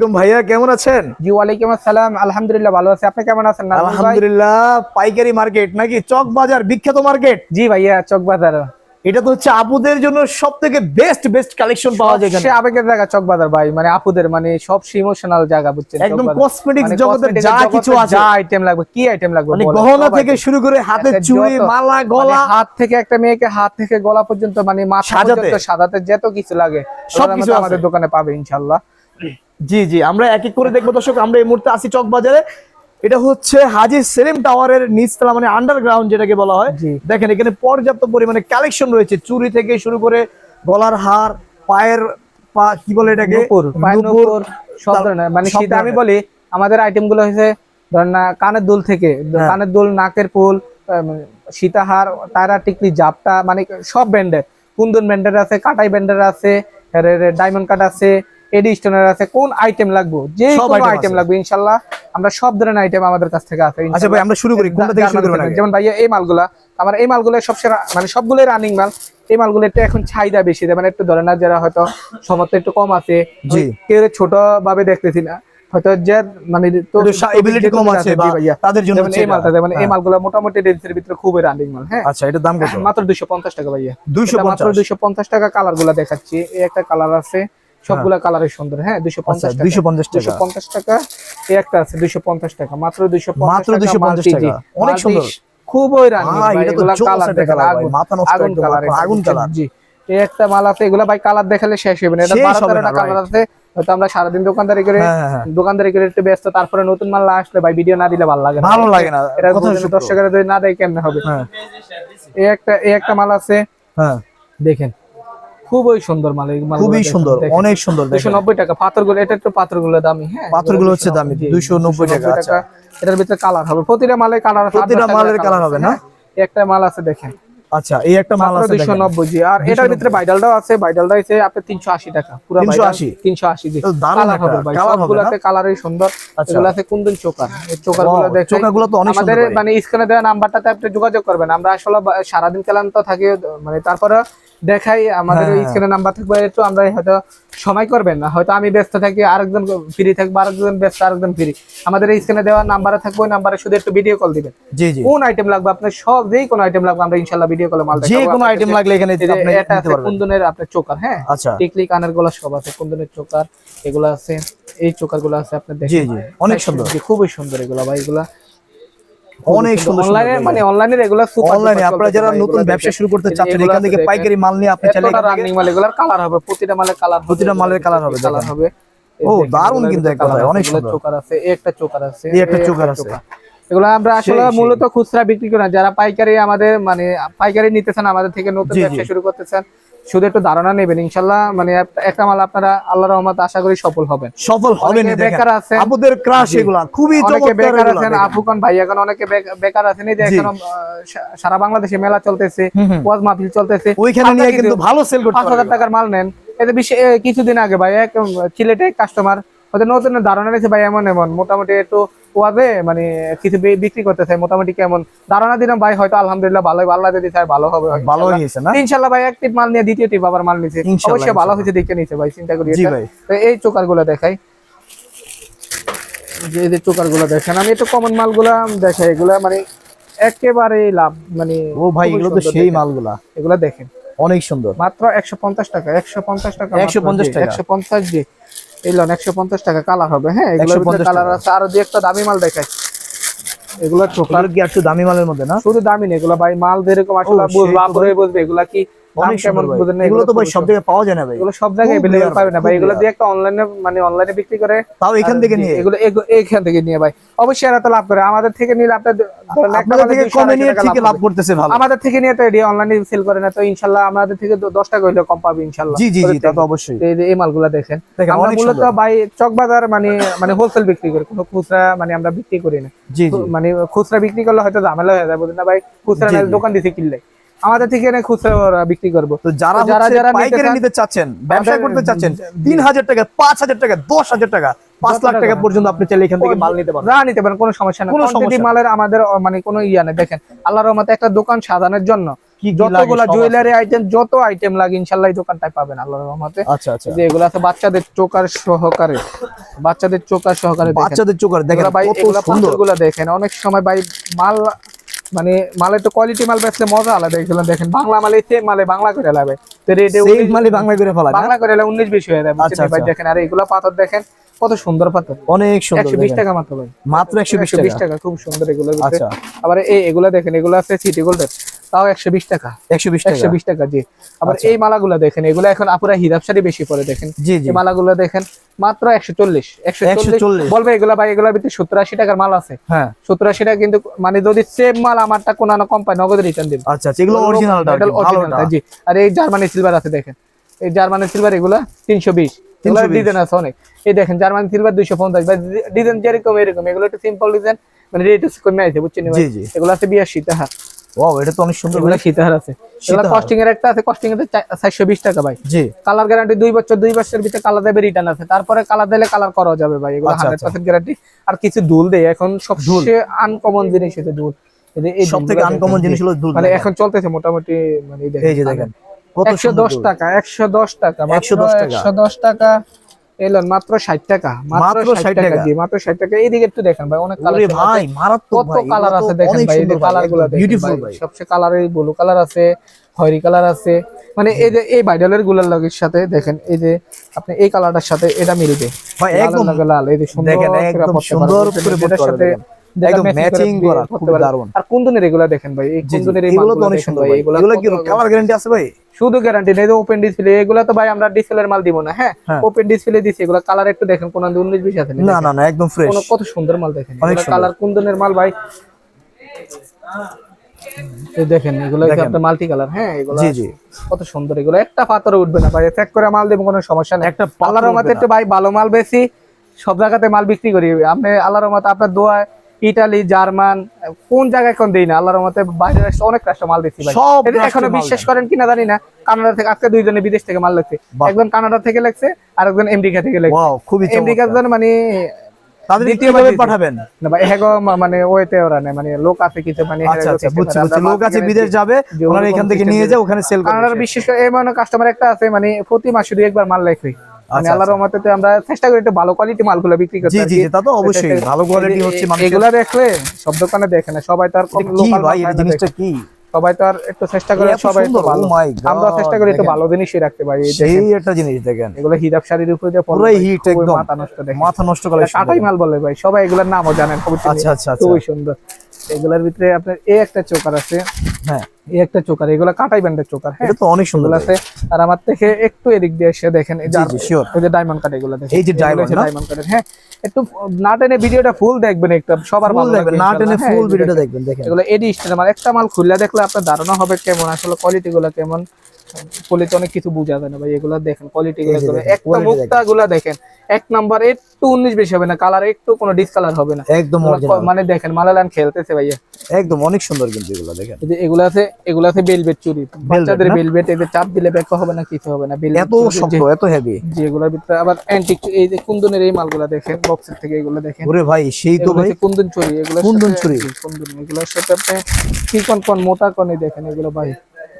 ভাইয়া কেমন আছেন? জি ওয়ালাইকুম আসসালাম। আলহামদুলিল্লাহ ভালো আছি। আপনি কেমন আছেন আলহামদুলিল্লাহ পাইকারি মার্কেট নাকি চক বাজার বিখ্যাত মার্কেট? জি ভাইয়া চক বাজার। এটা তো হচ্ছে আপুদের জন্য সব থেকে বেস্ট বেস্ট কালেকশন পাওয়া যায় এখানে। আবেগের জায়গা চক বাজার ভাই মানে আপুদের মানে সব ইমোশনাল জায়গা বুঝছেন একদম। কসমেটিক্স মানে জগতের যা কিছু আছে। যা আইটেম লাগবে কি আইটেম লাগবে মানে গহনা থেকে শুরু করে হাতের একটা চুড়ি মালা মানে গলা। হাত থেকে একটা মেয়েকে হাত থেকে গলা পর্যন্ত মানে মাথা সাজাতে। পর্যন্ত সাজাতে যত কিছু লাগে সব কিছু কিছু আমাদের দোকানে পাবে ইনশাআল্লাহ। জি জি আমরা এক এক করে দেখব। দর্শক আমরা এই মুহূর্তে আসি চক বাজারে। এটা হচ্ছে হাজি সেলিম টাওয়ারের নিচতলা মানে আন্ডারগ্রাউন্ড যেটাকে বলা হয়। দেখেন এখানে পর্যাপ্ত পরিমাণে কালেকশন রয়েছে। চুড়ি থেকে শুরু করে গলার হার পায়ের পা কি বলে এটাকে? মানে শীতে আমি বলি আমাদের আইটেমগুলো হয়েছে ধরেন না কানের দুল থেকে হ্যাঁ। কানের দুল নাকের আহ, সীতাহার টায়রা টিকলি জাপটা মানে সব ব্র্যান্ডের। কুন্দন ব্যান্ডের আছে কাটাই ব্যান্ডের আছে ডায়মন্ড কাট আছে এডি স্টোনের আছে কোন আইটেম লাগবে? যে কোনো আইটেম লাগবে ইনশাল্লাহ। আমরা সব ধরনের আইটেম আমাদের কাছ থেকে আছে আচ্ছা ভাই আমরা শুরু করি কোনটা থেকে শুরু করবেন আগে? যেমন ভাইয়া এই মালগুলা আমার এই মালগুলো সবচেয়ে মানে সবগুলোই রানিং মাল। এই মালগুলো একটু এখন চাহিদা বেশি মানে একটু ধরে না যারা হয়তো সমর্থ একটু কম আছে। কেউ ছোট ভাবে দেখতেছি না। হয়তো যে মানে তো একটু কম আছে তাদের জন্য এই মালটা এটা। যেমন এই হ্যাঁ। মালগুলো মোটামুটি রেঞ্জের ভিতরে খুবই রানিং মাল হ্যাঁ। আচ্ছা এটার দাম কত? মাত্র টাকা ভাইয়া। দুইশো এটা মাত্র টাকা কালারগুলা দেখাচ্ছি। এই একটা কালার আছে সবগুলা কালারে সুন্দর। হ্যাঁ দুইশো আচ্ছা পঞ্চাশ টাকা। দুইশো পঞ্চাশ দুইশো টাকা পঞ্চাশ টাকা। এই একটা আছে দুইশো পঞ্চাশ টাকা। মাত্র দুইশো মাত্র 250 টাকা। অনেক সুন্দর। খুবই রানিং কালার আগুন কালার জি এই একটা মাল আছে এগুলা ভাই কালার দেখালে শেষ হবে না। এটা বারো তেরোটা কালার আছে। হয়তো আমরা সারাদিন দোকানদারি করে হ্যাঁ, হ্যাঁ, হ্যাঁ। দোকানদারি করে একটু ব্যস্ত তারপরে নতুন মাল না আসলে ভাই ভিডিও না দিলে ভালো লাগে না। ভালো লাগে না। এটা। দর্শকেরা যদি না দেয় কেমনে হবে? হ্যাঁ। এই একটা এই একটা মাল আছে। হ্যাঁ। দেখেন। খুবই সুন্দর মাল খুবই সুন্দর অনেক সুন্দর দুশো নব্বই টাকা পাথর পাথরগুলো এটা একটু পাথরগুলো দামি হ্যাঁ পাথরগুলো হচ্ছে দামি, দুইশো নব্বই টাকা, 290 আচ্ছা। এটার ভিতরে কালার হবে প্রতিটা মালের কালার প্রতিটা মালের কালার হবে, না? হ্যাঁ। একটা মাল আছে দেখেন আচ্ছা এই একটা মাল আছে দুইশো দেখেন। নব্বই জি। আর এটার ভিতরে ভাইডালটাও আছে ভাইডালটা আছে আপনি 380 টাকা। পুরো 380 তিনশো আশি? জি। কালার হবে ভাই কালারই সুন্দর। আচ্ছা। এগুলো আছে কুন্দন চোকার। এই চোকারগুলো দেখেন। চোকারগুলো তো অনেক আমাদের। মানে স্ক্রিনে দেওয়া নাম্বারটাতে আপনি যোগাযোগ করবেন। আমরা আসলে সারাদিন সারাদিন ক্লান্ত থাকি মানে তারপরে দেখাই আমাদের হ্যাঁ, স্ক্রিনে নাম্বার থাকবে একটু আমরা হয়তো সময় করবেন না। হয়তো আমি ব্যস্ত থাকি আরেকজন ফ্রি থাকব আরেকজন ব্যস্ত আরেকজন ফ্রি আমাদের এই স্ক্রিনে দেওয়া নাম্বারে থাকবে ওই নাম্বারে শুধু একটু ভিডিও কল দিবেন। জি জি। কোন আইটেম লাগবে? আপনার সব যেই কোন আইটেম লাগবে আমরা ইনশাল্লাহ ভিডিও কলে মাল যে দেখাবো কোনো আপনাকে। আইটেম লাগলে এখানে যে আপনি এটা আছে কুন্দনের আপনার চোকার হ্যাঁ? আচ্ছা। টিকলি কানের গলা সব আছে কুন্দনের চোকার এগুলো আছে। এই চোকারগুলো আছে আপনার দেখেন জি। জি অনেক সুন্দর খুবই সুন্দর এগুলা ভাই এগুলা অনেক সুন্দর অনলাইনে মানে অনলাইনের এগুলা সুপার অনলাইনে আপনারা যারা নতুন ব্যবসা শুরু করতে চাচ্ছেন এখান থেকে পাইকারি মাল নিয়ে আপনি চাইলে এখান থেকে- মাল এগুলার কালার হবে প্রতিটা মালের কালার প্রতিটা মালের কালার হবে, কালার হবে। ও, দারুণ কিন্তু এক অনেক সুন্দর। চোকার আছে একটা চোকার আছে এই একটা চোকার আছে। এগুলো আমরা আসলে মূলত খুচরা বিক্রি করি না। যারা পাইকারি আমাদের মানে পাইকারি নিতেছেন আমাদের থেকে নতুন। ব্যবসা শুরু করতেছেন শুধু একটু ধারণা নেবেন। ইনশাল্লাহ মানে একটা মাল আপনারা আল্লাহ রহমত আশা করি সফল হবেন। সফল হবেন বেকার আছেন। আপুদের ক্রাশ। এগুলা খুবই অনেকে বেকার আছেন আফুকান ভাই এখন অনেকে বেকার আছেন। এই যে এখন সারা বাংলাদেশে মেলা চলতেছে। ওয়াজ মাহফিল চলতেছে। ওইখানে নিয়ে কিন্তু ভালো সেল করতে টাকার মাল নেন। এতে কিছুদিন আগে ভাই এক সিলেটে কাস্টমার হয়তো নতুন ধারণা নিয়েছে ভাই এমন এমন। মোটামুটি একটু ওয়াজে মানে কিছু বিক্রি করতে চাই মোটামুটি কেমন? ধারণা দিলাম ভাই হয়তো আলহামদুলিল্লাহ ভালো আল্লাহ যদি চাই ভালো হবে ভালো হয়েছে না? ইনশাল্লাহ ভাই এক টিপ মাল নিয়ে দ্বিতীয় টিপ আবার মাল নিছে। অবশ্যই ভালো হয়েছে দেখে নিছে ভাই চিন্তা করি। তো এই চোকারগুলো দেখাই যে এই যে চোকারগুলো দেখেন আমি একটু কমন মালগুলা দেখাই এগুলা মানে একেবারে লাভ মানে ও ভাই এগুলো তো সেই। মালগুলা। এগুলা দেখেন। অনেক সুন্দর। মাত্র একশো পঞ্চাশ টাকা একশো পঞ্চাশ টাকা 150 টাকা। একশো পঞ্চাশ জি। এই লোন একশো পঞ্চাশ টাকা কালার হবে হ্যাঁ? এগুলোর 150 কালার আছে। আরও দু একটা দামি মাল দেখায় এগুলো এগুলো কি একটু দামি মালের মধ্যে না? শুধু দামি না এগুলো ভাই মাল যেরকম আসলে বুঝবে এগুলা কি অনেক সুন্দর ভাই। এগুলো তো ভাই সব জায়গায় পাওয়া যায় না ভাই। এগুলো সব জায়গায় খুব পাবে না ভাই, ভাই এগুলো দিয়ে একটা অনলাইনে মানে অনলাইনে বিক্রি করে তাও এখান থেকে নিয়ে। এগুলো এগু- থেকে নিয়ে ভাই। অবশ্যই এরা তো লাভ করে। আমাদের থেকে নিলে আপনার আপনাদের থেকে কমে নিয়ে টাকা লাভ করতেছে ভালো। আমাদের থেকে নিয়ে তো এডি অনলাইনে সেল করে না। তো ইনশাল্লাহ আমাদের থেকে টাকা কম পাবে ইনশাল্লাহ। জি জি জি তা তো অবশ্যই। এই মালগুলা দেখেন। দেখেন, আমরা মূলত ভাই চকবাজার মানে মানে হোলসেল বিক্রি করি। কোনো খুচরা মানে আমরা বিক্রি করি না। মানে খুচরা বিক্রি করলে হয়তো ঝামেলা হয়ে যায় বুঝলেন না ভাই? খুচরা। দোকান দিতে কিনলে। আমাদের থেকে এনে খুচরা বিক্রি করব। তো যারা যারা যারা পাইকারি নিতে চাচ্ছেন ব্যবসা করতে চাচ্ছেন তিন হাজার টাকা পাঁচ হাজার টাকা দশ হাজার টাকা পাঁচ লাখ টাকা। পর্যন্ত আপনি চাইলে এখান থেকে মাল নিতে পারবেন না নিতে পারেন কোনো সমস্যা কোনো মালের আমাদের মানে কোনো ইয়া নেই। দেখেন আল্লাহর রহমতে একটা দোকান সাজানোর জন্য যতগুলা জুয়েলারি আইটেম যত আইটেম লাগে ইনশাল্লাহ এই পাবেন আল্লাহর রহমতে। আচ্ছা আচ্ছা। যে এগুলো আছে বাচ্চাদের চোকার সহকারে। বাচ্চাদের চোকার সহকারে বাচ্চাদের চোখের দেখেন ভাই কত এগুলা পাথরগুলা দেখেন। অনেক সময় ভাই মাল মানে মালে তো কোয়ালিটি মাল বেচলে মজা আলাদা এগুলো দেখেন বাংলা মালে সেম মালে বাংলা করে লাগবে তো রেটে সেম মালে বাংলা করে ফেলা বাংলা করে লাগে উনিশ বেশি হয়ে যাবে আচ্ছা, ভাই আচ্ছা। দেখেন আর এগুলা পাথর দেখেন কত সুন্দর পাথর। অনেক সুন্দর একশো বিশ দেখেন। টাকা মাত্র ভাই। মাত্র একশো বিশ বিশ টাকা। টাকা খুব সুন্দর এগুলো আচ্ছা। আবার এই এগুলা দেখেন এগুলো আছে সিটি গোল্ডের তাও একশো বিশ টাকা। একশো বিশ টাকা। একশো বিশ টাকা জি। আবার আচ্ছা। এই মালাগুলা দেখেন এগুলো এখন আপুরা হিরাব শাড়ি বেশি পরে দেখেন। জি জি। মালাগুলো দেখেন মাত্র একশো চল্লিশ। একশো চল্লিশ বলবে এগুলা ভাই এগুলোর ভিতরে সত্তর আশি টাকার মাল আছে। হ্যাঁ। সত্তর আশি টাকা কিন্তু মানে যদি সেম মাল আমারটা কোনো কোম্পানি নগদে রিটার্ন দিবে। আচ্ছা এগুলো অরিজিনালটা জি। আর এই জার্মানি সিলভার আছে দেখেন। এই জার্মানি সিলভার এগুলা তিনশো বিশ। 320 ডিজাইন আছে অনেক। এই দেখেন জার্মানি সিলভার দুইশো পঞ্চাশ। বা ডিজাইন যেরকম এরকম এগুলো একটু সিম্পল ডিজাইন মানে রেট কমে আছে বুঝছেন? এগুলো আছে বিয়াশি টাকা। ওয়াও এটা তো অনেক সুন্দর এগুলো সীতাহার আছে। এগুলো কস্টিং এর একটা আছে কস্টিং এর চারশো বিশ টাকা ভাই। জি। কালার গ্যারান্টি দুই বছর দুই বছরের ভিতরে কালার দেবে রিটার্ন আছে। তারপরে কালার দিলে কালার করা যাবে ভাই এগুলো আচ্ছা, হান্ড্রেড পার্সেন্ট গ্যারান্টি আর কিছু দুল দেয় এখন সবচেয়ে আনকমন জিনিস হচ্ছে দুল। এই যে এই সব থেকে আনকমন জিনিস হলো দুধ মানে এখন চলতেছে মোটামুটি মানে এই দেখেন কত একশো সুন্দর দশ দুধ। টাকা একশো দশ টাকা 110 টাকা। একশো দশ টাকা। এলেন মাত্র ষাট টাকা মাত্র মাত্র 60 টাকা। জি মাত্র ষাট টাকা। এইদিকে একটু দেখেন ভাই অনেক কালার ভাই মারাত্মক কত কালার আছে দেখেন ভাই এই যে কালারগুলো বিউটিফুল ভাই। সবচেয়ে কালার এই ব্লু কালার আছে খয়েরি কালার আছে। মানে এই যে এই ভাইডালেরগুলার লগের সাথে দেখেন এই যে আপনি এই কালারটার সাথে এটা মিলবে। ভাই একদম লাল এই যে সুন্দর দেখেন, একদম সুন্দর। করে সাথে একদম matching করে খুব। দারুণ। আর কুন্দনের এগুলা দেখেন ভাই এই কুন্দনের এগুলো তো অনেক সুন্দর ভাই ভাই। এগুলো কি কালার গ্যারান্টি আছে ভাই? শুধু গ্যারান্টি নেই ওপেন ডিসপ্লে এগুলা তো ভাই আমরা ডিসপ্লের মাল দিব না হ্যাঁ? হ্যাঁ। ওপেন ডিসপ্লে দিছি এগুলা কালার একটু দেখেন কোন উনিশ বিশ আছে না না না একদম ফ্রেশ কত সুন্দর মাল দেখেন। কালার কুন্দনের মাল ভাই? দেখেন এগুলো আপনার মাল্টি কালার হ্যাঁ এগুলো জি। জি কত সুন্দর এগুলো একটা পাথর উঠবে না ভাই চেক করে মাল দেবো কোনো সমস্যা নেই। একটা। একটু ভাই ভালো মাল বেশি সব জায়গাতে মাল বিক্রি করি। আপনি আল্লাহর রহমতে আপনার দোয়া ইটালি জার্মান কোন জায়গায় এখন দেই না আল্লাহর রহমতে বাইরের রাষ্ট্র অনেক রাষ্ট্র মাল দিচ্ছি এখনও বিশ্বাস করেন কিনা জানি না। কানাডা থেকে আজকে দুইজনে বিদেশ থেকে মাল লাগছে। একজন কানাডা থেকে লাগছে আর একজন আমেরিকা থেকে লাগছে। ওয়াও খুবই আমেরিকা চমৎকার মানে পাঠাবেন? মানে ওইতে ওরা নেই মানে লোক আছে কিছু মানে আচ্ছা আচ্ছা system বুঝছি করে। বুঝছি আমরা লোক আছে বিদেশ যাবে ওনারা এখান থেকে নিয়ে যায় ওখানে সেল কানাডার বিশেষ করে এমন কাস্টমার একটা আছে মানে প্রতি মাসে দুই একবার মাল লেখে। মানে আচ্ছা, আল্লাহর রহমতে আমরা চেষ্টা করি একটু ভালো কোয়ালিটি মালগুলো বিক্রি করতে জি জি তা তো অবশ্যই। ভালো কোয়ালিটি হচ্ছে এই- মানুষের দেখলে সব দোকানে দেখে না সবাই তো কম কি ভাই? এই জিনিসটা কি? সবাই তো আর একটু চেষ্টা করে সবাই ভালো। my God, আমরা চেষ্টা করি একটু ভালো জিনিসই রাখতে পারি এই একটা জিনিস দেখেন। এগুলো হিজাব শাড়ির উপরে যে পরবে পুরাই হিট একদম। মাথা নষ্ট মাথা নষ্ট করে কাটাই মাল বলে ভাই সবাই এগুলোর নামও জানেন খুবই আচ্ছা আচ্ছা। আচ্ছা খুবই সুন্দর। এগুলোর ভিতরে আপনার এই একটা চোকার আছে। হ্যাঁ। এই একটা চোকার এগুলো কাটাই ব্যান্ডের চোকার হ্যাঁ? এটা তো অনেক সুন্দর আছে আর আমার থেকে একটু এদিক দিয়ে এসে দেখেন এই। যে ডায়মন্ড কাট এগুলো দেখেন। এই যে ডায়মন্ড? ডায়মন্ড কাট হ্যাঁ? একটু না টেনে ভিডিওটা ফুল দেখবেন একটু সবার ভালো দেখবেন লাগবে না টেনে হ্যাঁ, ফুল এই ভিডিওটা দেখবেন দেখেন। এগুলো এডি আমার একটা মাল খুললে দেখলে আপনার ধারণা হবে কেমন আসলে কোয়ালিটি গুলো কেমন। কোয়ালিটি অনেক কিছু বোঝা যায় না ভাই এগুলো দেখেন কোয়ালিটি গুলো যে একটা মুক্তা গুলা দেখেন এক নাম্বার একটু উনিশ বেশি হবে না কালার একটু কোনো ডিসকালার হবে না। একদম মানে দেখেন মালালান খেলতেছে ভাইয়া। একদম অনেক সুন্দর কিন্তু এগুলো দেখেন। এই যে এগুলো আছে এগুলো আছে বেলভেট চুরি। বাচ্চাদের? বেলভেট এদের চাপ দিলে ব্যাক হবে না কিছু হবে না এত শক্ত এত হেভি যেগুলোর ভিতরে আবার অ্যান্টিক এই যে কুন্দনের এই মালগুলা দেখেন বক্সের থেকে এগুলো দেখেন। ওরে ভাই সেই তো ভাই। কুন্দন চুরি এগুলো কুন্দন চুরি? কুন্দন এগুলোর সাথে আপনি চিকন কোন মোটা কোনই দেখেন এগুলো ভাই।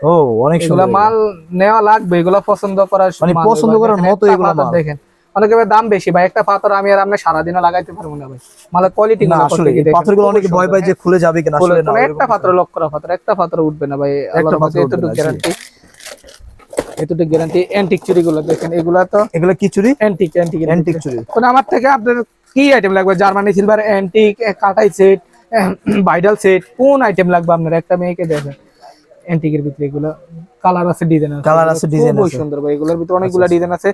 ও অনেক সুন্দর মাল নেওয়া লাগবে এগুলো পছন্দ করার মানে পছন্দ করার মতো এগুলো মাল। দেখেন। অনেকে দাম বেশি ভাই একটা পাথর আমি আর সারাদিনও লাগাইতে পারব না ভাই। মালের কোয়ালিটি না আসলে পাথরগুলো অনেকে ভয় পায় যে খুলে যাবে কিনা আসলে না একটা পাত্র লক করা পাত্র একটা পাত্র উঠবে না ভাই। একটা পাথর এতটুকু গ্যারান্টি এতটুকু গ্যারান্টি অ্যান্টিক চুরি গুলো দেখেন এগুলা তো এগুলো কি চুরি? অ্যান্টিক অ্যান্টিক অ্যান্টিক চুরি। কোন আমার থেকে আপনার কি আইটেম লাগবে? জার্মানি সিলভার অ্যান্টিক কাটাই সেট ভাইডাল সেট কোন আইটেম লাগবে আপনার একটা মেয়েকে দেখেন। অ্যান্টিকের ভিতরে এগুলো কালার আছে ডিজাইন আছে। কালার আছে, ডিজাইন আছে। সুন্দর ভাই এগুলোর ভিতরে অনেকগুলো ডিজাইন আছে।